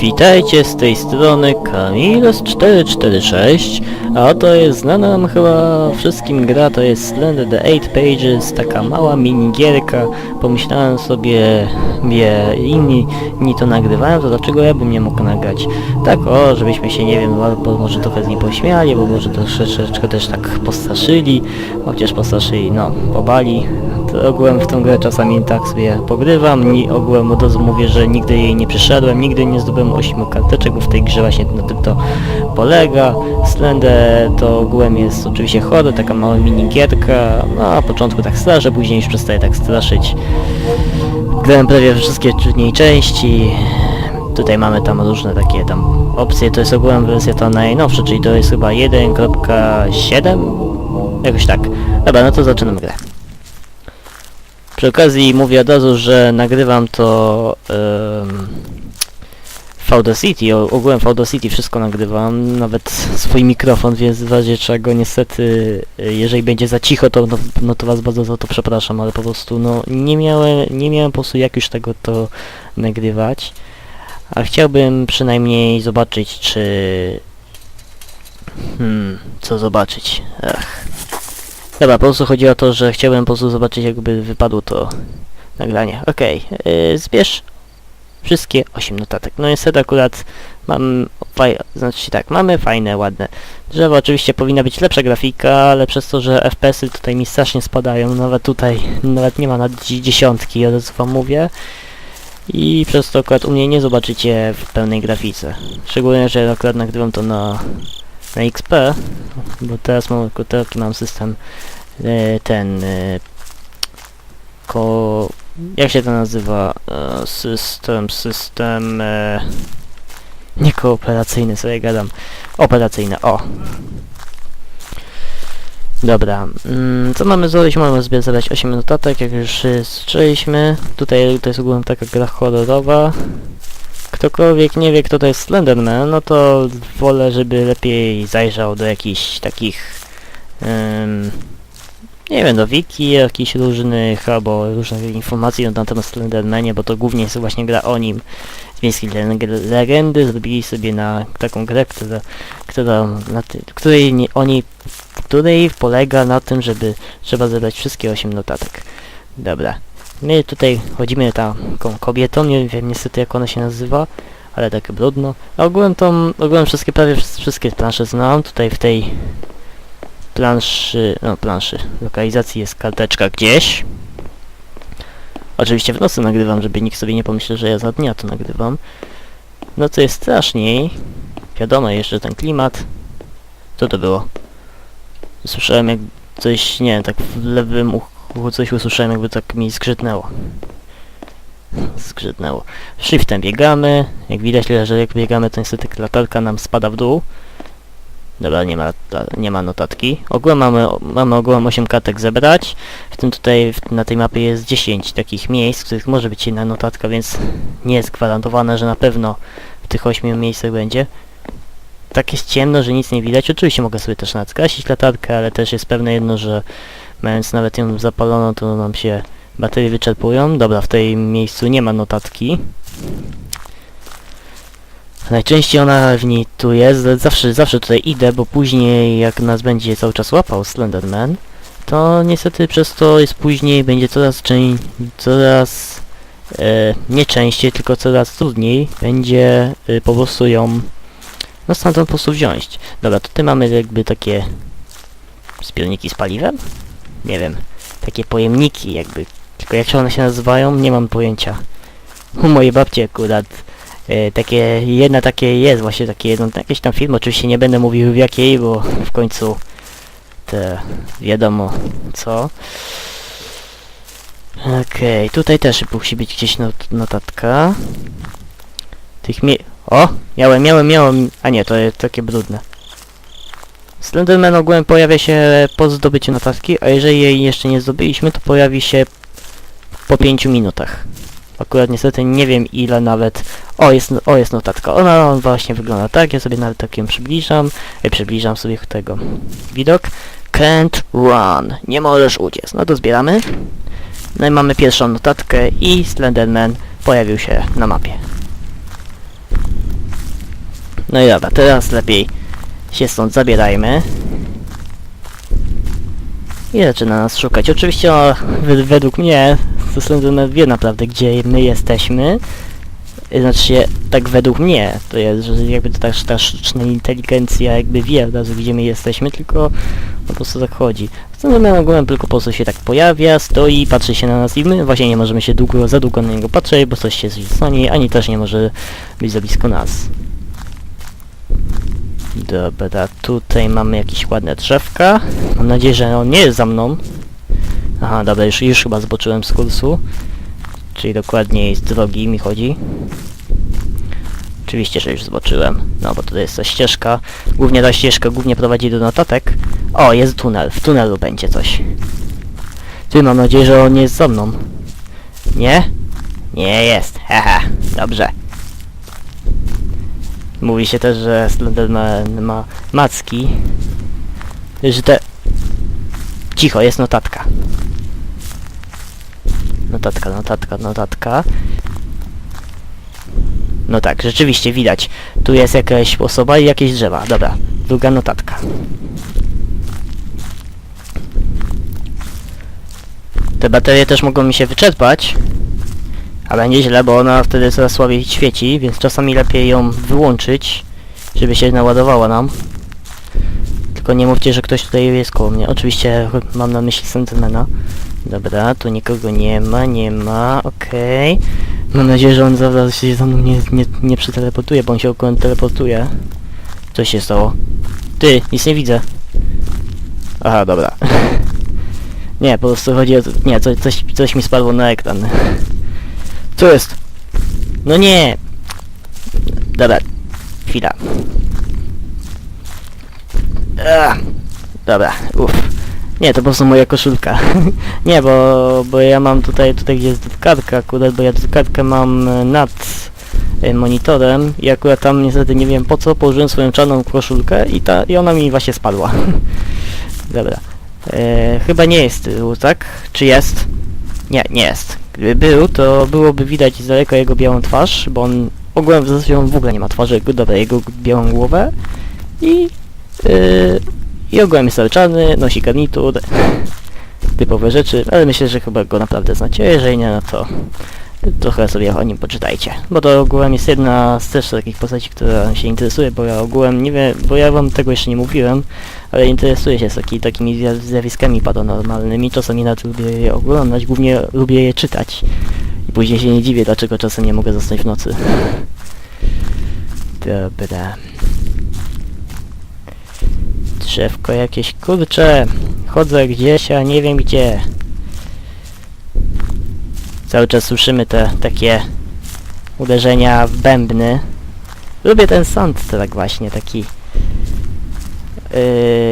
Witajcie z tej strony Kamilos446, a to jest znana nam chyba wszystkim gra, to jest Slender the 8 Pages, taka mała minigierka. Pomyślałem sobie, wie, inni, inni to nagrywają, to dlaczego ja bym nie mógł nagrać? Tak o, żebyśmy się, nie wiem, albo może trochę z niej pośmiali, bo może troszeczkę też tak postraszyli, chociaż postraszyli, no, pobali. Ogółem w tą grę czasami tak sobie pogrywam, ni, ogółem od razu mówię, że nigdy jej nie przyszedłem, nigdy nie zdobyłem 8 karteczek, bo w tej grze właśnie na tym to polega. Slender to ogółem jest oczywiście chory, taka mała minigierka, no a początku tak straszy, później już przestaje tak straszyć. Grałem prawie wszystkie w niej części. Tutaj mamy tam różne takie tam opcje, to jest ogółem wersja ta najnowsza, czyli to jest chyba 1.7? Jakoś tak. Dobra, no to zaczynamy grę. Przy okazji mówię od razu, że nagrywam to um, o- ogółem w Audacity wszystko nagrywam, nawet swój mikrofon, więc w razie czego niestety, y, jeżeli będzie za cicho, to, no, no to was bardzo za to przepraszam, ale po prostu no nie miałem, nie miałem po prostu jak już tego to nagrywać, a chciałbym przynajmniej zobaczyć, czy... Hmm, co zobaczyć? Ach. Dobra, po prostu chodzi o to, że chciałbym po prostu zobaczyć jakby wypadło to nagranie. Okej, yy, zbierz wszystkie 8 notatek. No niestety akurat mam, faj, znaczy tak, mamy fajne, ładne drzewo. Oczywiście powinna być lepsza grafika, ale przez to, że FPS-y tutaj mi strasznie spadają, nawet tutaj, nawet nie ma na dzi- dziesiątki, od razu wam mówię. I przez to akurat u mnie nie zobaczycie w pełnej grafice. Szczególnie, że akurat nagrywam to na, na XP, bo teraz mam, taki mam system e, ten e, ko... jak się to nazywa? E, system, system e, nie kooperacyjny, sobie gadam. Operacyjny, o. Dobra, mm, co mamy zrobić? Mamy sobie zadać 8 notatek, jak już y, słyszeliśmy. Tutaj to jest ogólnie taka gra horrorowa. Ktokolwiek nie wie, kto to jest Slenderman, no to wolę, żeby lepiej zajrzał do jakichś takich... em, nie wiem, do wiki jakichś różnych, albo różnych informacji na temat Slendermanie, bo to głównie jest właśnie gra o nim. Z miejskiej le- legendy zrobili sobie na taką grę, która, która na ty, której nie, oni, której polega na tym, żeby trzeba zebrać wszystkie 8 notatek. Dobra. My tutaj chodzimy taką kobietą, nie wiem niestety jak ona się nazywa, ale tak brudno. A ogółem tą, ogółem wszystkie, prawie wsz- wszystkie plansze znam. Tutaj w tej planszy, no planszy, lokalizacji jest karteczka gdzieś. Oczywiście w nocy nagrywam, żeby nikt sobie nie pomyślał, że ja za dnia to nagrywam. No co jest straszniej, wiadomo jeszcze ten klimat. Co to było? Słyszałem jak coś, nie wiem, tak w lewym uchu coś usłyszałem jakby tak mi zgrzytnęło. Zgrzytnęło. Shiftem biegamy, jak widać, że jak biegamy to niestety latarka nam spada w dół. Dobra, nie ma, nie ma notatki. Ogółem mamy, mamy ogółem 8 kartek zebrać. W tym tutaj w, na tej mapie jest 10 takich miejsc, w których może być jedna notatka, więc nie jest gwarantowane, że na pewno w tych 8 miejscach będzie. Tak jest ciemno, że nic nie widać. Oczywiście mogę sobie też nadskasić latarkę, ale też jest pewne jedno, że mając nawet ją zapaloną, to nam się baterie wyczerpują. Dobra, w tej miejscu nie ma notatki. Najczęściej ona w niej tu jest, zawsze, zawsze tutaj idę, bo później jak nas będzie cały czas łapał Slenderman, to niestety przez to jest później, będzie coraz częściej, coraz e, nie częściej, tylko coraz trudniej będzie e, po prostu ją no stamtąd po prostu wziąć. Dobra, tutaj mamy jakby takie zbiorniki z paliwem? Nie wiem, takie pojemniki jakby, tylko jak się one się nazywają, nie mam pojęcia. U mojej babci akurat E, takie, jedna takie jest, właśnie takie jedno, jakieś tam film, oczywiście nie będę mówił w jakiej, bo w końcu te wiadomo co. Okej, tutaj też musi być gdzieś not, notatka. Tych mie... O! Miałem, miałem, miałem, a nie, to jest takie brudne. Slenderman ogółem pojawia się po zdobyciu notatki, a jeżeli jej jeszcze nie zdobyliśmy, to pojawi się po 5 minutach. Akurat niestety nie wiem ile nawet... O, jest, o, jest notatka. Ona właśnie wygląda tak, ja sobie nawet tak ją przybliżam. Ja przybliżam sobie tego widok. Can't run. Nie możesz uciec. No to zbieramy. No i mamy pierwszą notatkę i Slenderman pojawił się na mapie. No i dobra, teraz lepiej się stąd zabierajmy. I zaczyna nas szukać. Oczywiście o, wed- według mnie Slenderman wie naprawdę gdzie my jesteśmy. Znaczy się, tak według mnie to jest, że jakby ta, ta sztuczna inteligencja jakby wie od razu gdzie my jesteśmy, tylko po prostu tak chodzi. Slenderman ogółem tylko po prostu się tak pojawia, stoi, patrzy się na nas i my właśnie nie możemy się długo, za długo na niego patrzeć, bo coś się stanie, ani też nie może być za blisko nas. Dobra, tutaj mamy jakieś ładne drzewka. Mam nadzieję, że on nie jest za mną. Aha, dobra, już, już chyba zboczyłem z kursu. Czyli dokładniej z drogi mi chodzi. Oczywiście, że już zboczyłem. No, bo tutaj jest ta ścieżka. Głównie ta ścieżka głównie prowadzi do notatek. O, jest tunel. W tunelu będzie coś. Ty, mam nadzieję, że on nie jest za mną. Nie? Nie jest. Haha, dobrze. Mówi się też, że Slenderman ma macki. Że te... Cicho, jest notatka. Notatka, notatka, notatka. No tak, rzeczywiście widać. Tu jest jakaś osoba i jakieś drzewa. Dobra, druga notatka. Te baterie też mogą mi się wyczerpać. Ale nieźle, bo ona wtedy coraz słabiej świeci, więc czasami lepiej ją wyłączyć, żeby się naładowała nam. Tylko nie mówcie, że ktoś tutaj jest koło mnie. Oczywiście mam na myśli Sentinela. Dobra, tu nikogo nie ma, nie ma, okej. Mam nadzieję, że on zaraz się za mną nie, nie, nie przeteleportuje, bo on się około teleportuje. Co się stało? Ty, nic nie widzę. Aha, dobra. nie, po prostu chodzi o... Nie, coś, coś mi spadło na ekran. Co jest? No nie! Dobra, chwila. Ach, dobra, uff. Nie, to po prostu moja koszulka. nie, bo, bo ja mam tutaj, tutaj gdzie jest drukarka akurat, bo ja drukarkę mam nad e, monitorem i akurat tam niestety nie wiem po co położyłem swoją czarną koszulkę i ta, i ona mi właśnie spadła. dobra. E, chyba nie jest tył, tak? Czy jest? Nie, nie jest. Gdyby był, to byłoby widać z daleka jego białą twarz, bo on ogółem w zasadzie on w ogóle nie ma twarzy, dobra, jego białą głowę. I yy, i ogółem jest czarny, nosi garnitur, typowe rzeczy, ale myślę, że chyba go naprawdę znacie, jeżeli nie, no to trochę sobie o nim poczytajcie, bo to ogółem jest jedna z też takich postaci, która się interesuje, bo ja ogółem nie wiem, bo ja wam tego jeszcze nie mówiłem, ale interesuję się taki, takimi zja- zjawiskami paranormalnymi, czasami nawet lubię je oglądać, głównie lubię je czytać. I później się nie dziwię, dlaczego czasem nie mogę zasnąć w nocy. Dobra. Drzewko jakieś, kurcze, chodzę gdzieś, a nie wiem gdzie. Cały czas słyszymy te takie uderzenia w bębny. Lubię ten soundtrack właśnie, taki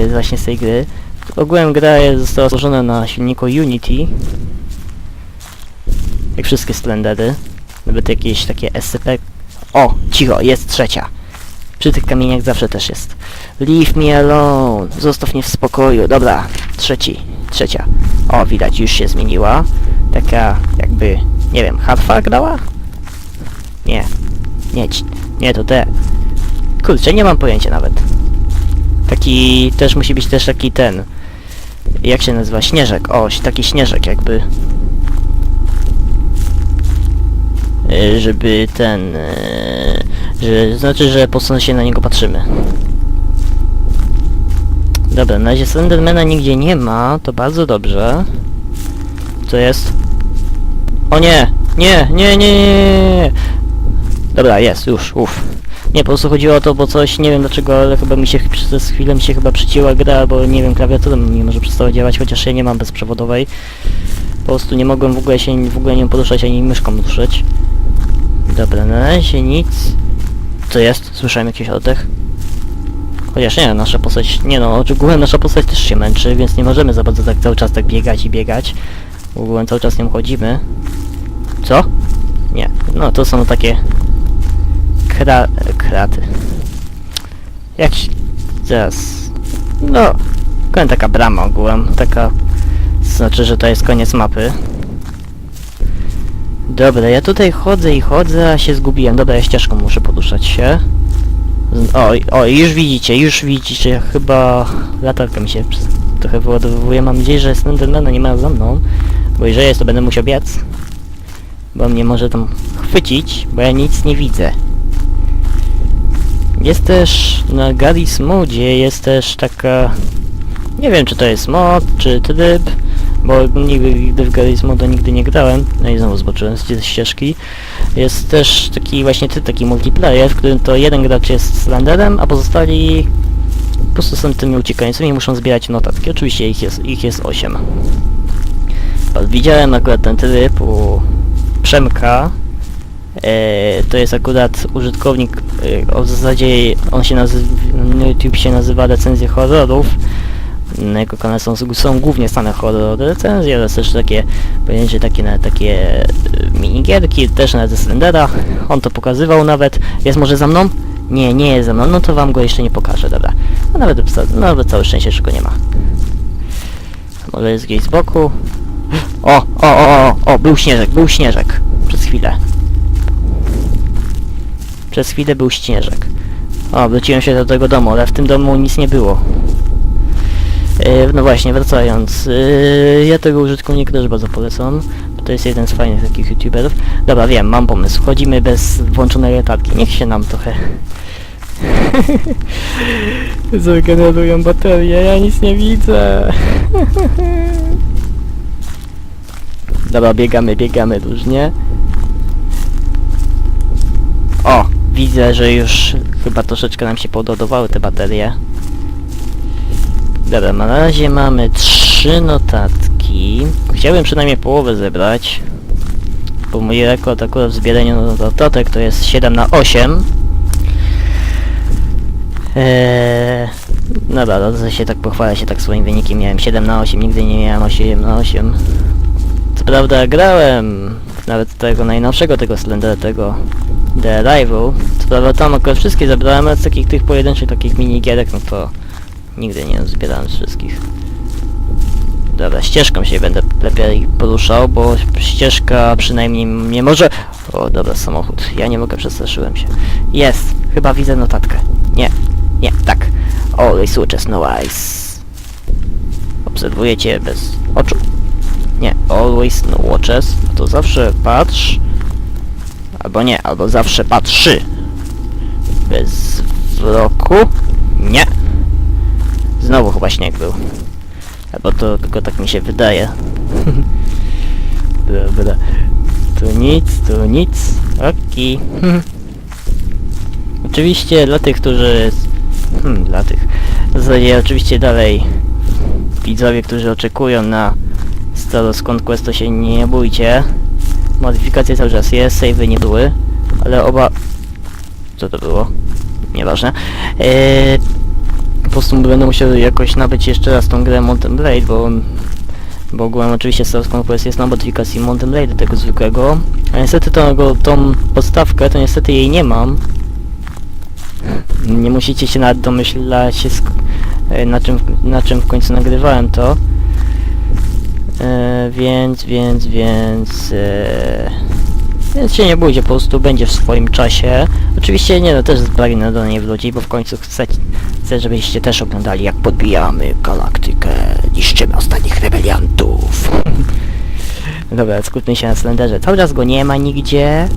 yy, właśnie z tej gry. Ogółem gra została stworzona na silniku Unity. Jak wszystkie Slendery. Nawet jakieś takie SCP. O, cicho, jest trzecia. Przy tych kamieniach zawsze też jest. Leave me alone. Zostaw mnie w spokoju. Dobra, trzeci, trzecia. O, widać, już się zmieniła. Taka jakby, nie wiem, harfa grała? Nie. Nie, nie, to te. Kurczę, nie mam pojęcia nawet. Taki, też musi być też taki ten, jak się nazywa, śnieżek, o, taki śnieżek jakby. Y, Żeby ten, y, że, znaczy, że po się na niego patrzymy. Dobra, na razie Slendermana nigdzie nie ma, to bardzo dobrze. Co jest? O nie! Nie, nie, nie, nie, nie! Dobra, jest, już, uff. Nie, po prostu chodziło o to, bo coś, nie wiem dlaczego, ale chyba mi się przez chwilę mi się chyba przycięła gra, bo nie wiem, klawiatura mi może przestała działać, chociaż ja nie mam bezprzewodowej. Po prostu nie mogłem w ogóle się w ogóle nie poruszać, ani myszką ruszyć. Dobra, na razie nic. Co jest? Słyszałem jakiś oddech? Chociaż nie, nasza postać, nie no, ogółem nasza postać też się męczy, więc nie możemy za bardzo tak cały czas tak biegać i biegać. Ogółem cały czas nią chodzimy. Co? Nie, no to są takie kra kraty. Jak się... Zaraz... No... Ogółem taka brama ogółem, taka... Znaczy, że to jest koniec mapy. Dobra, ja tutaj chodzę i chodzę, a się zgubiłem. Dobra, ja ścieżką muszę poruszać się. O, o, już widzicie, już widzicie, chyba latarka mi się trochę wyładowuje. Mam nadzieję, że Slendermana nie ma za mną, bo jeżeli jest, to będę musiał biec. Bo mnie może tam chwycić, bo ja nic nie widzę. Jest też na Garry's Modzie jest też taka... Nie wiem czy to jest mod, czy tryb, bo nigdy, nigdy w Garry's Moda nigdy nie grałem. No i znowu zobaczyłem z ścieżki. Jest też taki właśnie tryb, taki multiplayer, w którym to jeden gracz jest Slenderem, a pozostali po prostu są tymi uciekającymi i muszą zbierać notatki. Oczywiście ich jest, ich jest 8. Widziałem akurat ten tryb u Przemka. E, to jest akurat użytkownik, e, o w zasadzie on się nazywa, na YouTube się nazywa recenzje horrorów. Na jego kanale są, są głównie same horror recenzje, ale też takie, pojedyncze takie, nawet takie e, minigierki, też ze Slendera. On to pokazywał nawet. Jest może za mną? Nie, nie jest za mną, no to wam go jeszcze nie pokażę, dobra. No nawet, nawet całe szczęście, że go nie ma. Może jest gdzieś z boku. O, o, o, o, o, był śnieżek, był śnieżek. Przez chwilę. Przez chwilę był śnieżek. O, wróciłem się do tego domu, ale w tym domu nic nie było. Yy, no właśnie, wracając. Yy, ja tego użytkownika też bardzo polecam. To jest jeden z fajnych takich youtuberów. Dobra, wiem, mam pomysł. Chodzimy bez włączonej latarki. Niech się nam trochę... Zregenerują baterie, ja nic nie widzę. Dobra, biegamy, biegamy różnie. O, widzę, że już chyba troszeczkę nam się pododowały te baterie. Dobra, na razie mamy trzy notatki. Chciałbym przynajmniej połowę zebrać. Bo mój rekord akurat w zbieraniu notatek to jest 7 na 8. Eee, dobra, no się tak pochwalę się tak swoim wynikiem. Miałem 7 na 8, nigdy nie miałem 8 na 8. Prawda grałem nawet tego najnowszego tego Slendera, tego The Arrival. Co prawda tam akurat wszystkie zebrałem, ale z takich tych pojedynczych takich minigierek, no to nigdy nie zbierałem z wszystkich. Dobra, ścieżką się będę lepiej poruszał, bo ścieżka przynajmniej nie może... O, dobra, samochód. Ja nie mogę, przestraszyłem się. Jest! Chyba widzę notatkę. Nie, nie, tak. Always watches no eyes. Obserwujecie bez oczu. Nie, always no watches. To zawsze patrz. Albo nie, albo zawsze patrzy. Bez wzroku. Nie. Znowu chyba śnieg był. Albo to tylko tak mi się wydaje. Dobra. Tu nic, tu nic. Okej. Oczywiście dla tych, którzy... Hmm, dla tych... W zasadzie oczywiście dalej widzowie, którzy oczekują na Staros Conquest, to się nie bójcie. Modyfikacje cały czas jest, savey nie były, ale oba... Co to było? Nieważne. Eee, po prostu będę musiał jakoś nabyć jeszcze raz tą grę Mountain Blade, bo... Bo ogółem oczywiście Star Conquest jest na modyfikacji Mountain Blade tego zwykłego. A niestety tą, tą podstawkę, to niestety jej nie mam. Nie musicie się nawet domyślać na czym, na czym w końcu nagrywałem to. E, więc, więc, więc... E, więc się nie bójcie, po prostu będzie w swoim czasie. Oczywiście nie no, też pragnę do niej wrócić, bo w końcu chcę, chcę, żebyście też oglądali jak podbijamy galaktykę, niszczymy ostatnich rebeliantów. Dobra, skupmy się na Slenderze. Cały czas go nie ma nigdzie.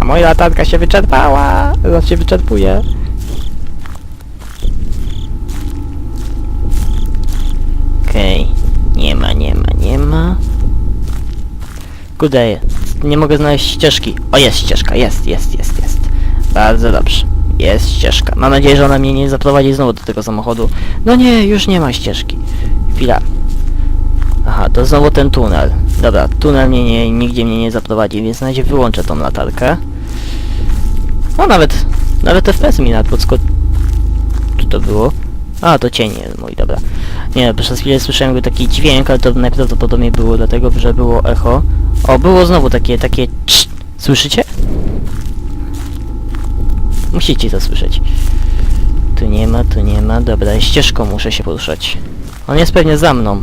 A moja latarka się wyczerpała. Zaraz się wyczerpuje. Okej. Kurde, nie mogę znaleźć ścieżki. O, jest ścieżka, jest, jest, jest, jest. Bardzo dobrze. Jest ścieżka. Mam nadzieję, że ona mnie nie zaprowadzi znowu do tego samochodu. No nie, już nie ma ścieżki. Chwila. Aha, to znowu ten tunel. Dobra, tunel mnie nie, nigdzie mnie nie zaprowadzi, więc na razie wyłączę tą latarkę. O, nawet, nawet FPS mi nawet podsko... Czy to było? A, to cień mój, dobra. Nie, przez chwilę słyszałem taki dźwięk, ale to najprawdopodobniej było dlatego, że było echo. O, było znowu takie, takie czt. Słyszycie? Musicie to słyszeć. Tu nie ma, tu nie ma. Dobra, ścieżką muszę się poruszać. On jest pewnie za mną.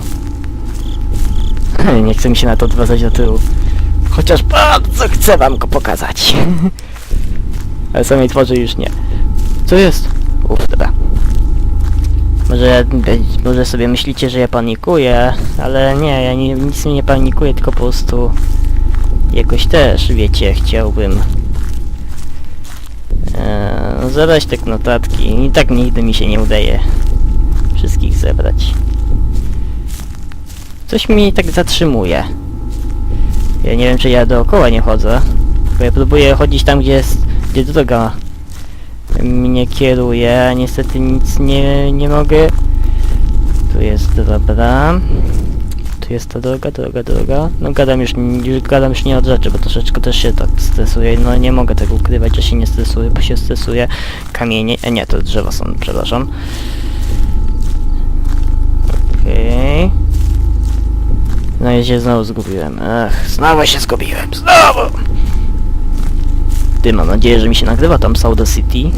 nie chce mi się na to odwracać do tyłu. Chociaż bardzo chcę wam go pokazać. Ale samej twarzy już nie. Co jest? Uff, dobra. Może, może sobie myślicie, że ja panikuję, ale nie, ja nie, nic nie panikuję, tylko po prostu jakoś też, wiecie, chciałbym e, zebrać te notatki. I tak nigdy mi się nie udaje wszystkich zebrać. Coś mnie tak zatrzymuje. Ja nie wiem, czy ja dookoła nie chodzę, bo ja próbuję chodzić tam, gdzie jest, gdzie droga mnie kieruje, niestety nic nie, nie mogę. Tu jest dobra. Tu jest ta droga, droga, droga. No gadam już, już gadam już nie od rzeczy, bo troszeczkę też się tak stresuję. No nie mogę tego ukrywać, że się nie stresuję, bo się stresuję. Kamienie, e, nie, to drzewa są, przepraszam. Okej. No i się znowu zgubiłem. Ech, znowu się zgubiłem, znowu! Ty, mam nadzieję, że mi się nagrywa tam Sauda City.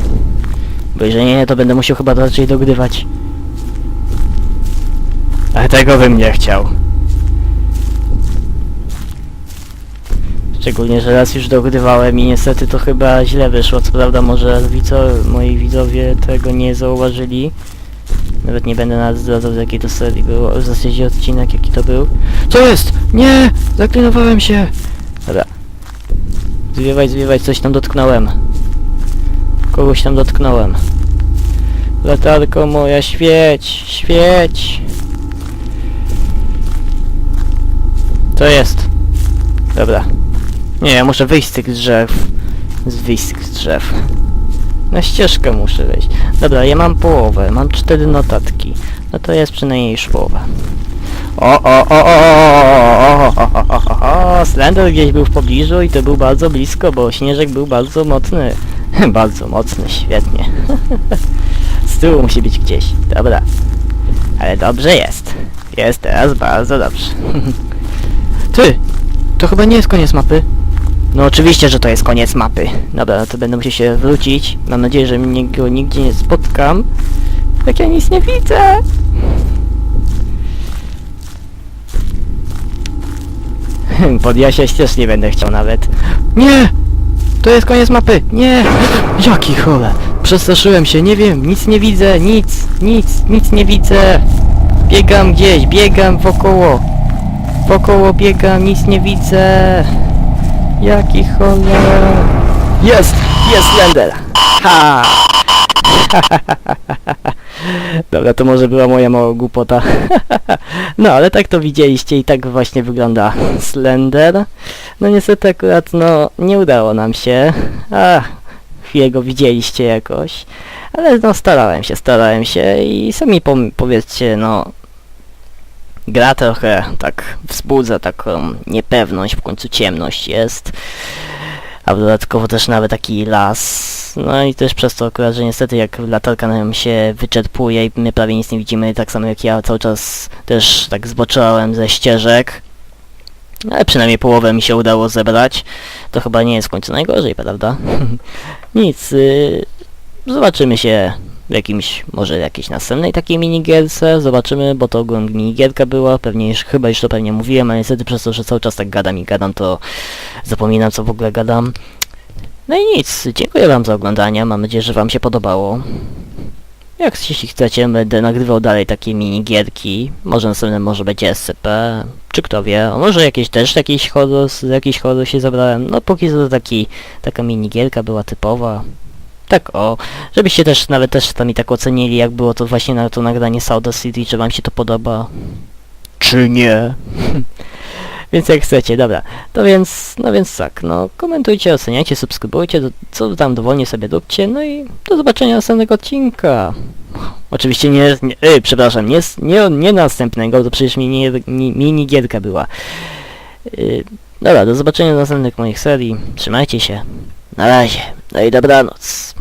Bo jeżeli nie, to będę musiał chyba raczej dogrywać. Ale tego bym nie chciał. Szczególnie, że raz już dogrywałem i niestety to chyba źle wyszło. Co prawda może widzo moi widzowie tego nie zauważyli. Nawet nie będę nawet zdradzał z jakiej to serii było, w zasadzie odcinek jaki to był. Co jest? Nie! Zaklinowałem się! Dobra. Zwiewaj, zwiewaj, coś tam dotknąłem. Kogoś tam dotknąłem. Latarko moja, świeć, świeć! Co jest? Dobra. Nie, ja muszę wyjść z tych drzew. Wyjść z tych drzew. Na ścieżkę muszę wejść. Dobra, ja mam połowę, mam cztery notatki. No to jest przynajmniej już połowa. O, o, o, o, o, o, Slender gdzieś był w pobliżu i to był bardzo blisko, bo śnieżek był bardzo mocny. bardzo mocny, świetnie. Z tyłu musi być gdzieś, dobra. Ale dobrze jest. Jest teraz bardzo dobrze. Ty! To chyba nie jest koniec mapy. No oczywiście, że to jest koniec mapy. Dobra, no to będę musiał się wrócić. Mam nadzieję, że mnie go nigdzie nie spotkam. Jak ja nic nie widzę. Podjasiać też nie będę chciał nawet. Nie! To jest koniec mapy! Nie! Jaki chole! Przestraszyłem się, nie wiem, nic nie widzę, nic, nic, nic nie widzę! Biegam gdzieś, biegam wokoło. Wokoło biegam, nic nie widzę. Jaki cholera. Jest! Jest Slender! Ha! Dobra, to może była moja mała głupota. no, ale tak to widzieliście i tak właśnie wygląda Slender. No niestety akurat, no, nie udało nam się. A, chwilę go widzieliście jakoś. Ale no, starałem się, starałem się i sami powiedzcie, no, gra trochę tak wzbudza taką niepewność, w końcu ciemność jest. A dodatkowo też nawet taki las. No i też przez to akurat, że niestety jak latarka nam się wyczerpuje i my prawie nic nie widzimy, tak samo jak ja cały czas też tak zboczyłem ze ścieżek. Ale przynajmniej połowę mi się udało zebrać. To chyba nie jest w końcu najgorzej, prawda? nic. Y zobaczymy się w jakimś, może jakiejś następnej takiej minigierce, zobaczymy, bo to ogółem minigierka była, pewnie już, chyba już to pewnie mówiłem, ale niestety przez to, że cały czas tak gadam i gadam, to zapominam co w ogóle gadam. No i nic, dziękuję wam za oglądanie, mam nadzieję, że wam się podobało. Jak jeśli chcecie, będę nagrywał dalej takie minigierki, może następne może będzie SCP, czy kto wie, a może jakieś też jakiś chodos, jakiś chodos się zabrałem, no póki co to taki, taka minigierka była typowa, tak o, żebyście też nawet też tam i tak ocenili, jak było to właśnie na to nagranie Sauda City, czy wam się to podoba, czy nie. więc jak chcecie, dobra. To więc, no więc tak, no komentujcie, oceniajcie, subskrybujcie, do, co tam dowolnie sobie róbcie, no i do zobaczenia następnego odcinka. Oczywiście nie, nie yy, przepraszam, nie, nie, nie następnego, to przecież mini, mi- minigierka była. Yy, dobra, do zobaczenia w następnych moich serii, trzymajcie się, na razie, no i dobranoc.